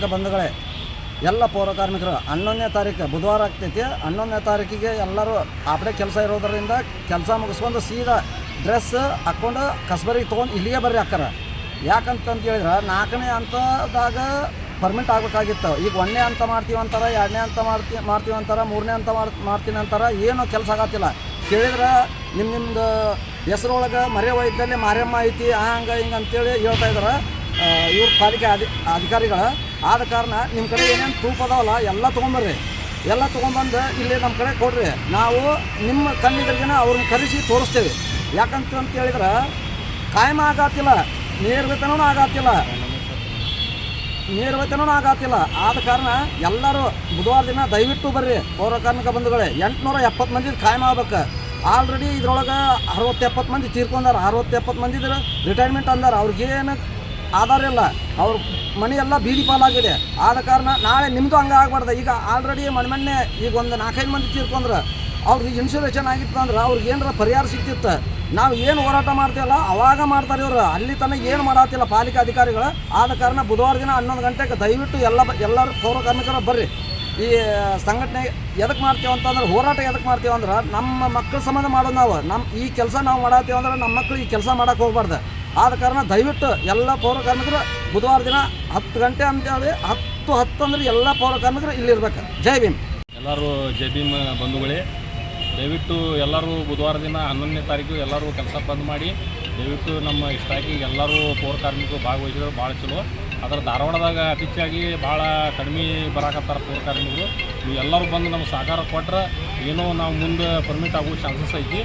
ಕಾರ್ಮಿಕ ಬಂಧುಗಳೇ, ಎಲ್ಲ ಪೌರ ಕಾರ್ಮಿಕರು, ಹನ್ನೊಂದನೇ ತಾರೀಕು ಬುಧವಾರ ಆಗ್ತೈತಿ. ಹನ್ನೊಂದನೇ ತಾರೀಕಿಗೆ ಎಲ್ಲರೂ ಆಪಡೆ ಕೆಲಸ ಇರೋದರಿಂದ ಕೆಲಸ ಮುಗಿಸ್ಕೊಂಡು ಸೀದಾ ಡ್ರೆಸ್ ಹಾಕ್ಕೊಂಡು ಕಸ್ಬರಿಗೆ ತೊಗೊಂಡು ಇಲ್ಲಿಗೆ ಬರ್ರಿ ಅಕ್ಕಾರ. ಯಾಕಂತಂತ ಹೇಳಿದ್ರೆ, ನಾಲ್ಕನೇ ಹಂತದಾಗ ಪರ್ಮಿಟ್ ಆಗಬೇಕಾಗಿತ್ತು. ಈಗ ಒಂದನೇ ಹಂತ ಮಾಡ್ತೀವಿ ಅಂತಾರೆ, ಎರಡನೇ ಹಂತ ಮಾಡ್ತಿ, ಮಾಡ್ತೀವಿ ಅಂತಾರೆ, ಮೂರನೇ ಹಂತ ಮಾಡಿ, ಮಾಡ್ತೀನಿ ಅಂತಾರೆ, ಏನು ಕೆಲಸ ಆಗತ್ತಿಲ್ಲ. ಕೇಳಿದ್ರೆ ನಿಮ್ಮ ನಿಮ್ಮದು ಹೆಸರೊಳಗೆ ಮರೆ ವೈದ್ಯದಲ್ಲಿ ಮಾರಮ್ಮ ಐತಿ ಹಂಗೆ ಹಿಂಗೆ ಅಂತೇಳಿ ಹೇಳ್ತಾ ಇದ್ದಾರೆ ಇವ್ರ ಪಾಲಿಕೆ ಅಧಿ, ಅಧಿಕಾರಿಗಳು ಆದ ಕಾರಣ ನಿಮ್ಮ ಕಡೆ ಏನೇನು ತೂಪ ಅದಾವಲ್ಲ, ಎಲ್ಲ ತೊಗೊಂಬರ್ರಿ. ಎಲ್ಲ ತೊಗೊಂಬಂದು ಇಲ್ಲಿ ನಮ್ಮ ಕಡೆ ಕೊಡ್ರಿ. ನಾವು ನಿಮ್ಮ ಕಣ್ಣಿದ್ರಿಗಿನ ಅವ್ರನ್ನ ಕರೆಸಿ ತೋರಿಸ್ತೇವೆ. ಯಾಕಂತ ಅಂತ ಹೇಳಿದ್ರೆ ಕಾಯಮ ಆಗತ್ತಿಲ್ಲ ಆಗಾತಿಲ್ಲ ನೇರ ವೇತನವೂ ಆಗಾತಿಲ್ಲ ಆದ ಕಾರಣ ಎಲ್ಲರೂ ಬುಧವಾರ ದಿನ ದಯವಿಟ್ಟು ಬರ್ರಿ. ಪೌರ ಕಾರ್ಮಿಕ ಬಂಧುಗಳೇ, ಎಂಟುನೂರ ಎಪ್ಪತ್ತು ಮಂದಿ ಕಾಯಮ ಆಗ್ಬೇಕು. ಆಲ್ರೆಡಿ ಇದ್ರೊಳಗೆ ಅರವತ್ತು ಎಪ್ಪತ್ತು ಮಂದಿ ತೀರ್ಕೊಂಡಾರ. ಅರವತ್ತು ಎಪ್ಪತ್ತು ಮಂದಿ ರಿಟೈರ್ಮೆಂಟ್ ಅಂದಾರ. ಅವ್ರಿಗೇನು ಆಧಾರ ಇಲ್ಲ. ಅವ್ರ ಮನೆ ಎಲ್ಲ ಬೀದಿ ಪಾಲಾಗಿದೆ. ಆದ ಕಾರಣ ನಾಳೆ ನಿಮ್ಮದು ಹಂಗೆ ಆಗಬಾರ್ದು. ಈಗ ಆಲ್ರೆಡಿ ಮನೆ ಮೊನ್ನೆ ಈಗ ಒಂದು ನಾಲ್ಕೈದು ಮಂದಿ ತೀರ್ಕೊಂಡ್ರೆ. ಅವ್ರಿಗೆ ಇನ್ಶೂರೆನ್ಸ್ ಆಗಿತ್ತು ಅಂದ್ರೆ ಅವ್ರಿಗೆ ಏನಾರ ಪರಿಹಾರ ಸಿಗ್ತಿತ್ತು? ನಾವು ಏನು ಹೋರಾಟ ಮಾಡ್ತೀವಲ್ಲ, ಅವಾಗ ಮಾಡ್ತಾರೆ ಇವರು. ಅಲ್ಲಿ ತನಕ ಏನು ಮಾಡತ್ತಿಲ್ಲ ಪಾಲಿಕೆ ಅಧಿಕಾರಿಗಳು. ಆದ ಕಾರಣ ಬುಧವಾರ ದಿನ ಹನ್ನೊಂದು ಗಂಟೆಗೆ ದಯವಿಟ್ಟು ಎಲ್ಲ ಎಲ್ಲರೂ ಪೌರ ಕಾರ್ಮಿಕರು ಬರ್ರಿ. ಈ ಸಂಘಟನೆ ಎದಕ್ಕೆ ಮಾಡ್ತೀವಿ ಅಂತಂದ್ರೆ ಹೋರಾಟ ಎದಕ್ಕೆ ಮಾಡ್ತೀವಿ ಅಂದ್ರೆ ನಮ್ಮ ಮಕ್ಕಳ ಸಂಬಂಧ ಮಾಡೋದು ನಾವು. ನಮ್ಮ ಈ ಕೆಲಸ ನಾವು ಮಾಡತ್ತೀವಿ ಅಂದ್ರೆ ನಮ್ಮ ಮಕ್ಕಳು ಈ ಕೆಲಸ ಮಾಡೋಕೆ ಹೋಗ್ಬಾರ್ದು. ಆದ ಕಾರಣ ದಯವಿಟ್ಟು ಎಲ್ಲ ಪೌರ ಕಾರ್ಮಿಕರು ಬುಧವಾರ ದಿನ ಹತ್ತು ಗಂಟೆ ಅಂತೇಳಿ ಹತ್ತು ಹತ್ತು ಅಂದ್ರೆ ಎಲ್ಲ ಪೌರ ಕಾರ್ಮಿಕರು ಇಲ್ಲಿರ್ಬೇಕು ಜೈ ಭೀಮ್. ಎಲ್ಲರೂ ಜೈ ಭೀಮ್ ಬಂಧುಗಳೇ, ದಯವಿಟ್ಟು ಎಲ್ಲರೂ ಬುಧವಾರ ದಿನ ಹನ್ನೊಂದನೇ ತಾರೀಕು ಎಲ್ಲರೂ ಕೆಲಸ ಬಂದ್ ಮಾಡಿ, ದಯವಿಟ್ಟು ನಮ್ಮ ಇಷ್ಟಾಗಿ ಎಲ್ಲರೂ ಪೌರ ಕಾರ್ಮಿಕರು ಭಾಗವಹಿಸಿದ್ರು ಭಾಳ ಚಲೋ. ಅದರ ಧಾರವಾಡದಾಗ ಅತಿ ಹೆಚ್ಚಾಗಿ ಭಾಳ ಕಡಿಮೆ ಬರಾಕತ್ತಾರ ಪೌರ ಕಾರ್ಮಿಕರು. ನೀವು ಎಲ್ಲರೂ ಬಂದು ನಮ್ಗೆ ಸಹಕಾರ ಕೊಟ್ರೆ ಏನೋ ನಾವು ಮುಂದೆ ಪರ್ಮಿಟ್ ಆಗೋ ಚಾನ್ಸಸ್ ಐತಿ.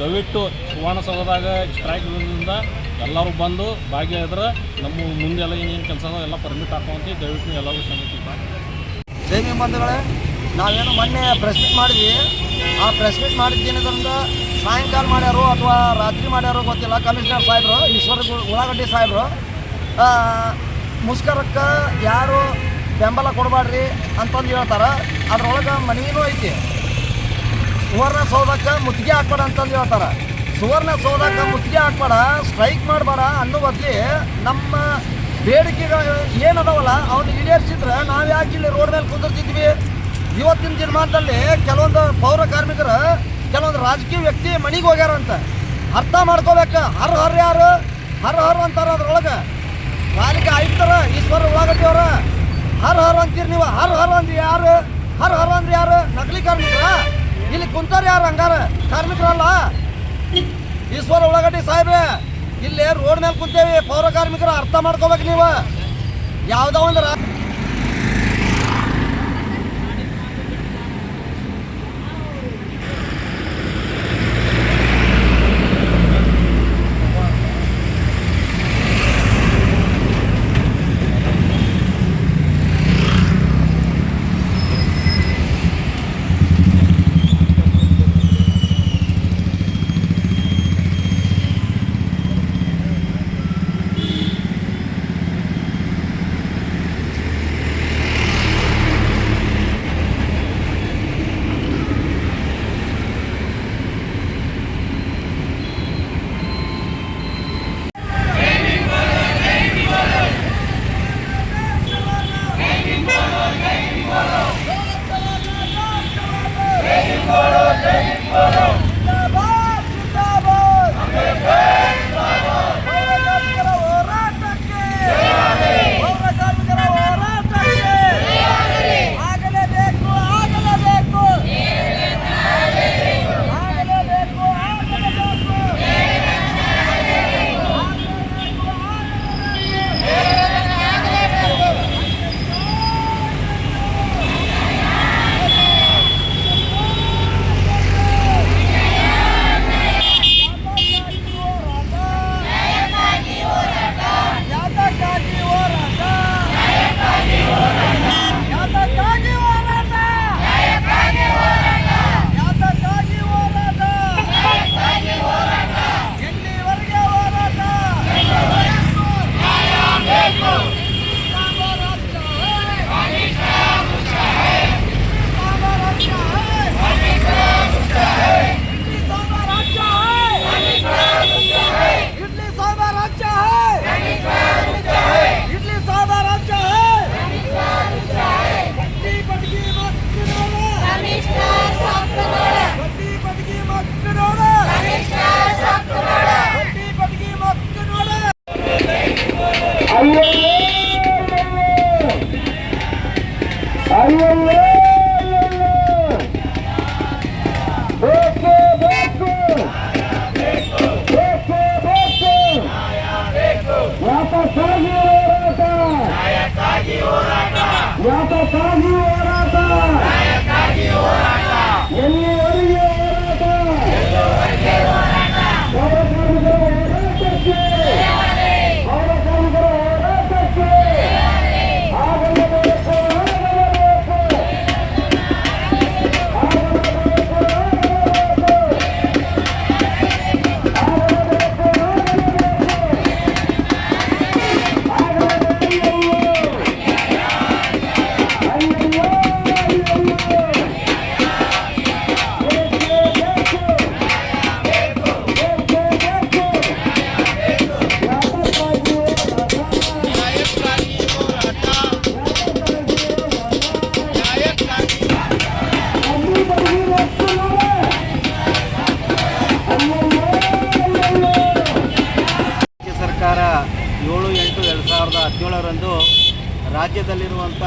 ದಯವಿಟ್ಟು ಸುವರ್ಣಸೌಧದಾಗ ಸ್ಟ್ರೈಕ್ದಿಂದ ಎಲ್ಲರೂ ಬಂದು ಭಾಗಿಯಾದ್ರೆ ನಮ್ಮ ಮುಂದೆ ಎಲ್ಲ ಏನೇನು ಕೆಲಸ ಎಲ್ಲ ಪರ್ಮಿಟ್ ಹಾಕೋಂತ ದಯವಿಟ್ಟು ಎಲ್ಲರೂ ಸಮಿತಿ ಜೈಮಿ ಬಂಧುಗಳೇ, ನಾವೇನು ಮೊನ್ನೆ ಪ್ರೆಸ್ ಮೀಟ್ ಮಾಡಿದ್ವಿ. ಆ ಪ್ರೆಸ್ ಮೀಟ್ ಮಾಡಿದ್ದೇನಿದ್ರಿಂದ ಸಾಯಂಕಾಲ ಮಾಡ್ಯಾರು ಅಥವಾ ರಾತ್ರಿ ಮಾಡ್ಯಾರೋ ಗೊತ್ತಿಲ್ಲ. ಕಮಿಷನರ್ ಸಾಹೇಬರು, ಈಶ್ವರ ಉಳ್ಳಾಗಡ್ಡಿ ಸಾಹೇಬರು ಮುಷ್ಕರಕ್ಕೆ ಯಾರು ಬೆಂಬಲ ಕೊಡಬಾಡ್ರಿ ಅಂತಂದು ಹೇಳ್ತಾರೆ. ಅದ್ರೊಳಗೆ ಮನೆಯೂ ಐತಿ. ಸುವರ್ಣ ಸೌಧಕ್ಕೆ ಮುತ್ತಿಗೆ ಹಾಕ್ಬೇಡ ಅಂತಂದು ಹೇಳ್ತಾರೆ. ಸುವರ್ಣ ಸೌಧಕ್ಕೆ ಮುತ್ತಿಗೆ ಹಾಕ್ಬೇಡ ಸ್ಟ್ರೈಕ್ ಮಾಡಬೇಡ ಅನ್ನೋ ಬದಲಿ ನಮ್ಮ ಬೇಡಿಕೆಗಳು ಏನದವಲ್ಲ ಅವ್ನು ಈಡೇರಿಸಿದ್ರೆ ನಾವು ಯಾಕೆ ಇಲ್ಲಿ ರೋಡ್ ಮೇಲೆ ಕುದುರ್ತಿದ್ವಿ. ಇವತ್ತಿನ ದಿನಮಾನದಲ್ಲಿ ಕೆಲವೊಂದು ಪೌರ ಕಾರ್ಮಿಕರು, ಕೆಲವೊಂದು ರಾಜಕೀಯ ವ್ಯಕ್ತಿ ಮನೆಗೆ ಹೋಗ್ಯಾರಂತ. ಅರ್ಥ ಮಾಡ್ಕೋಬೇಕು. ಹರ್ ಹರ್ ಯಾರು? ಹರ್ ಹರ್ ಅಂತಾರ ಅದ್ರೊಳಗೆ. ಪಾಲಿಕೆ ಆಯುಕ್ತರ, ಈಶ್ವರ ಉಳ್ಳಾಗಡ್ಡಿಯವ್ರ ಹರ್ ಹರ್ ಅಂತೀರಿ ನೀವು. ಹರ್ ಹರ್ ಅಂದ್ರೆ ಯಾರು? ಹರ್ ಹರ್ ಅಂದ್ರೆ ಯಾರು? ನಕಲಿ ಕಾರ್ಮಿಕರ? ಇಲ್ಲಿ ಕುಂತಾರ ಯಾರು ಹಂಗಾರ? ಕಾರ್ಮಿಕರಲ್ಲ? ಈಶ್ವರ ಉಳ್ಳಾಗಡ್ಡಿ ಸಾಹೇಬ್ರೆ ಇಲ್ಲಿ ರೋಡ್ ಮೇಲೆ ಕುಂತೇವಿ ಪೌರ ಕಾರ್ಮಿಕರು ಅರ್ಥ ಮಾಡ್ಕೋಬೇಕು ನೀವು. ಯಾವ್ದೋ ಒಂದು Jai Guru, అయ్యో అయ్యో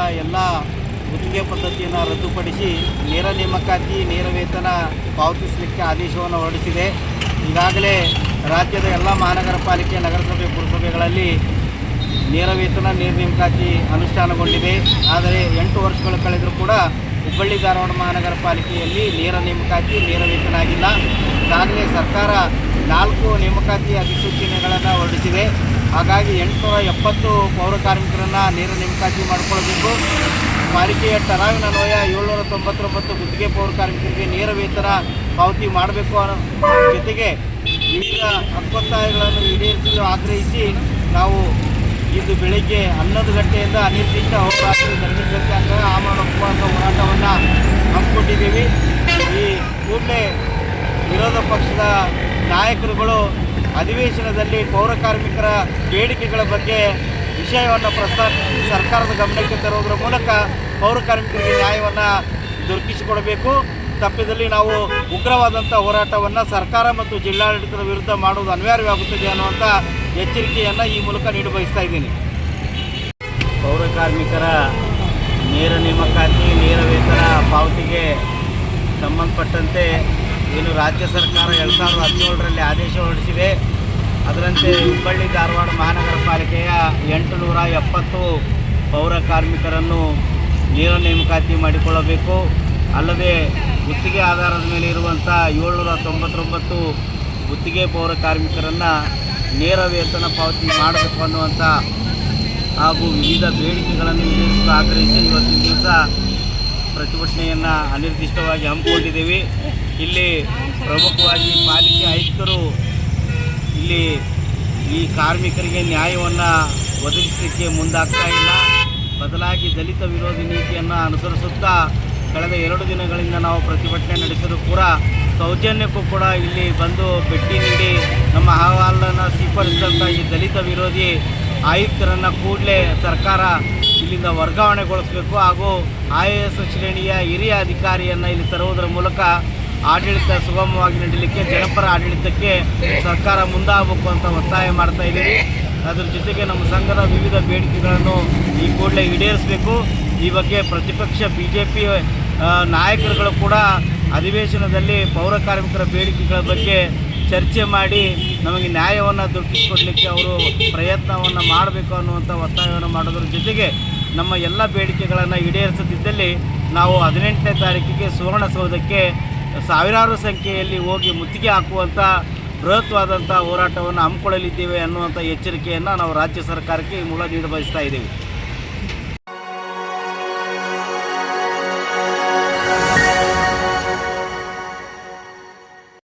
ಎಲ್ಲ ಗುತ್ತಿಗೆ ಪದ್ಧತಿಯನ್ನು ರದ್ದುಪಡಿಸಿ ನೇರ ನೇಮಕಾತಿ, ನೇರ ವೇತನ ಪಾವತಿಸಲಿಕ್ಕೆ ಆದೇಶವನ್ನು ಹೊರಡಿಸಿದೆ. ಈಗಾಗಲೇ ರಾಜ್ಯದ ಎಲ್ಲ ಮಹಾನಗರ ಪಾಲಿಕೆ ನಗರಸಭೆ, ಪುರಸಭೆಗಳಲ್ಲಿ ನೇರ ವೇತನ, ನೇರ ನೇಮಕಾತಿ ಅನುಷ್ಠಾನಗೊಂಡಿದೆ. ಆದರೆ ಎಂಟು ವರ್ಷಗಳು ಕಳೆದರೂ ಕೂಡ ಹುಬ್ಬಳ್ಳಿ, ಧಾರವಾಡ ಮಹಾನಗರ ಪಾಲಿಕೆಯಲ್ಲಿ ನೇರ ನೇಮಕಾತಿ, ನೇರ ವೇತನ ಆಗಿಲ್ಲ. ಈಗಾಗಲೇ ಸರ್ಕಾರ ನಾಲ್ಕು ನೇಮಕಾತಿ ಅಧಿಸೂಚನೆಗಳನ್ನು ಹೊರಡಿಸಿದೆ. ಹಾಗಾಗಿ ಎಂಟುನೂರ ಎಪ್ಪತ್ತು ಪೌರ ಕಾರ್ಮಿಕರನ್ನು ನೇರ ನೇಮಕಾತಿ ಮಾಡಿಕೊಳ್ಬೇಕು. ಪಾಲಿಕೆಯ ಟರಾವಿನ ಅನ್ವಯ ಏಳ್ನೂರ ತೊಂಬತ್ತೊಂಬತ್ತು ಗುತ್ತಿಗೆ ಪೌರ ಕಾರ್ಮಿಕರಿಗೆ ನೇರ ವೇತನ ಪಾವತಿ ಮಾಡಬೇಕು ಅನ್ನೋ ಜೊತೆಗೆ ವಿವಿಧ ಹಕ್ಕೊತ್ತಾಯಗಳನ್ನು ಈಡೇರಿಸಲು ಆಗ್ರಹಿಸಿ ನಾವು ಇಂದು ಬೆಳಗ್ಗೆ ಹನ್ನೊಂದು ಗಂಟೆಯಿಂದ ಅನಿರ್ದಿಷ್ಟ ಹೋರಾಟದ ಅಂತ ಆಮರಣ ಉಪವಾಸ ಹೋರಾಟವನ್ನು ಹಮ್ಮಿಕೊಂಡಿದ್ದೀವಿ. ಈ ಕೂಡಲೇ ವಿರೋಧ ಪಕ್ಷದ ನಾಯಕರುಗಳು ಅಧಿವೇಶನದಲ್ಲಿ ಪೌರ ಕಾರ್ಮಿಕರ ಬೇಡಿಕೆಗಳ ಬಗ್ಗೆ ವಿಷಯವನ್ನು ಪ್ರಸ್ತಾಪಿಸಿ ಸರ್ಕಾರದ ಗಮನಕ್ಕೆ ತರುವುದರ ಮೂಲಕ ಪೌರ ಕಾರ್ಮಿಕರಿಗೆ ನ್ಯಾಯವನ್ನು ದೊರಕಿಸಿಕೊಡಬೇಕು. ತಪ್ಪಿದಲ್ಲಿ ನಾವು ಉಗ್ರವಾದಂಥ ಹೋರಾಟವನ್ನು ಸರ್ಕಾರ ಮತ್ತು ಜಿಲ್ಲಾಡಳಿತದ ವಿರುದ್ಧ ಮಾಡುವುದು ಅನಿವಾರ್ಯವಾಗುತ್ತದೆ ಅನ್ನುವಂಥ ಎಚ್ಚರಿಕೆಯನ್ನು ಈ ಮೂಲಕ ನೀಡ ಬಯಸ್ತಾ ಇದ್ದೀನಿ. ಪೌರ ಕಾರ್ಮಿಕರ ನೇರ ನೇಮಕಾತಿ, ನೇರ ವೇತನ ಪಾವತಿಗೆ ಸಂಬಂಧಪಟ್ಟಂತೆ ಏನು ರಾಜ್ಯ ಸರ್ಕಾರ ಎರಡು ಸಾವಿರದ ಹದಿನೇಳರಲ್ಲಿ ಆದೇಶ ಹೊರಡಿಸಿದೆ ಅದರಂತೆ ಹುಬ್ಬಳ್ಳಿ, ಧಾರವಾಡ ಮಹಾನಗರ ಪಾಲಿಕೆಯ ಎಂಟು ನೂರ ಎಪ್ಪತ್ತು ಪೌರ ಕಾರ್ಮಿಕರನ್ನು ನೇರ ನೇಮಕಾತಿ ಮಾಡಿಕೊಳ್ಳಬೇಕು. ಅಲ್ಲದೆ ಗುತ್ತಿಗೆ ಆಧಾರದ ಮೇಲೆ ಇರುವಂಥ ಏಳ್ನೂರ ತೊಂಬತ್ತೊಂಬತ್ತು ಗುತ್ತಿಗೆ ಪೌರ ಕಾರ್ಮಿಕರನ್ನು ನೇರ ವೇತನ ಪಾವತಿ ಮಾಡಬೇಕು ಅನ್ನುವಂಥ ಹಾಗೂ ವಿವಿಧ ಬೇಡಿಕೆಗಳನ್ನು ಈಡೇರಿಸಲು ಆಗ್ರಹಿಸಿ ಇವತ್ತಿನ ದಿವಸ ಪ್ರತಿಭಟನೆಯನ್ನು ಅನಿರ್ದಿಷ್ಟವಾಗಿ ಹಮ್ಮಿಕೊಂಡಿದ್ದೀವಿ. ಇಲ್ಲಿ ಪ್ರಮುಖವಾಗಿ ಪಾಲಿಕೆ ಆಯುಕ್ತರು ಇಲ್ಲಿ ಈ ಕಾರ್ಮಿಕರಿಗೆ ನ್ಯಾಯವನ್ನು ಒದಗಿಸಲಿಕ್ಕೆ ಮುಂದಾಗ್ತಾ ಇಲ್ಲ. ಬದಲಾಗಿ ದಲಿತ ವಿರೋಧಿ ನೀತಿಯನ್ನು ಅನುಸರಿಸುತ್ತಾ ಕಳೆದ ಎರಡು ದಿನಗಳಿಂದ ನಾವು ಪ್ರತಿಭಟನೆ ನಡೆಸಿದರೂ ಕೂಡ ಸೌಜನ್ಯಕ್ಕೂ ಕೂಡ ಇಲ್ಲಿ ಬಂದು ಭೇಟಿ ನೀಡಿ ನಮ್ಮ ಅಹವಾಲನ್ನು ಸ್ವೀಕರಿಸಿದಂಥ ಈ ದಲಿತ ವಿರೋಧಿ ಆಯುಕ್ತರನ್ನು ಕೂಡಲೇ ಸರ್ಕಾರ ಇಲ್ಲಿಂದ ವರ್ಗಾವಣೆಗೊಳಿಸಬೇಕು ಹಾಗೂ ಎ ಎಸ್ ಶ್ರೇಣಿಯ ಹಿರಿಯ ಅಧಿಕಾರಿಯನ್ನು ಇಲ್ಲಿ ತರುವುದರ ಮೂಲಕ ಆಡಳಿತ ಸುಗಮವಾಗಿ ನಡೀಲಿಕ್ಕೆ ಜನಪರ ಆಡಳಿತಕ್ಕೆ ಸರ್ಕಾರ ಮುಂದಾಗಬೇಕು ಅಂತ ಒತ್ತಾಯ ಮಾಡ್ತಾ ಇದ್ದೀವಿ. ಅದರ ಜೊತೆಗೆ ನಮ್ಮ ಸಂಘದ ವಿವಿಧ ಬೇಡಿಕೆಗಳನ್ನು ಈ ಕೂಡಲೇ ಈಡೇರಿಸಬೇಕು. ಈ ಬಗ್ಗೆ ಪ್ರತಿಪಕ್ಷ ಬಿ ಜೆ ಪಿ ನಾಯಕರುಗಳು ಕೂಡ ಅಧಿವೇಶನದಲ್ಲಿ ಪೌರ ಕಾರ್ಮಿಕರ ಬೇಡಿಕೆಗಳ ಬಗ್ಗೆ ಚರ್ಚೆ ಮಾಡಿ ನಮಗೆ ನ್ಯಾಯವನ್ನು ದೊರಕಿಸಿಕೊಡಲಿಕ್ಕೆ ಅವರು ಪ್ರಯತ್ನವನ್ನು ಮಾಡಬೇಕು ಅನ್ನುವಂಥ ಒತ್ತಾಯವನ್ನು ಮಾಡೋದ್ರ ಜೊತೆಗೆ ನಮ್ಮ ಎಲ್ಲ ಬೇಡಿಕೆಗಳನ್ನು ಈಡೇರಿಸದಿದ್ದಲ್ಲಿ ನಾವು ಹದಿನೆಂಟನೇ ತಾರೀಕಿಗೆ ಸುವರ್ಣಸೌಧಕ್ಕೆ ಸಾವಿರಾರು ಸಂಖ್ಯೆಯಲ್ಲಿ ಹೋಗಿ ಮುತ್ತಿಗೆ ಹಾಕುವಂಥ ಬೃಹತ್ವಾದಂಥ ಹೋರಾಟವನ್ನು ಹಮ್ಮಿಕೊಳ್ಳಲಿದ್ದೇವೆ ಅನ್ನುವಂಥ ಎಚ್ಚರಿಕೆಯನ್ನು ನಾವು ರಾಜ್ಯ ಸರ್ಕಾರಕ್ಕೆ ಈ ಮೂಲ ನೀಡಬಯಸ್ತಾ ಇದ್ದೀವಿ.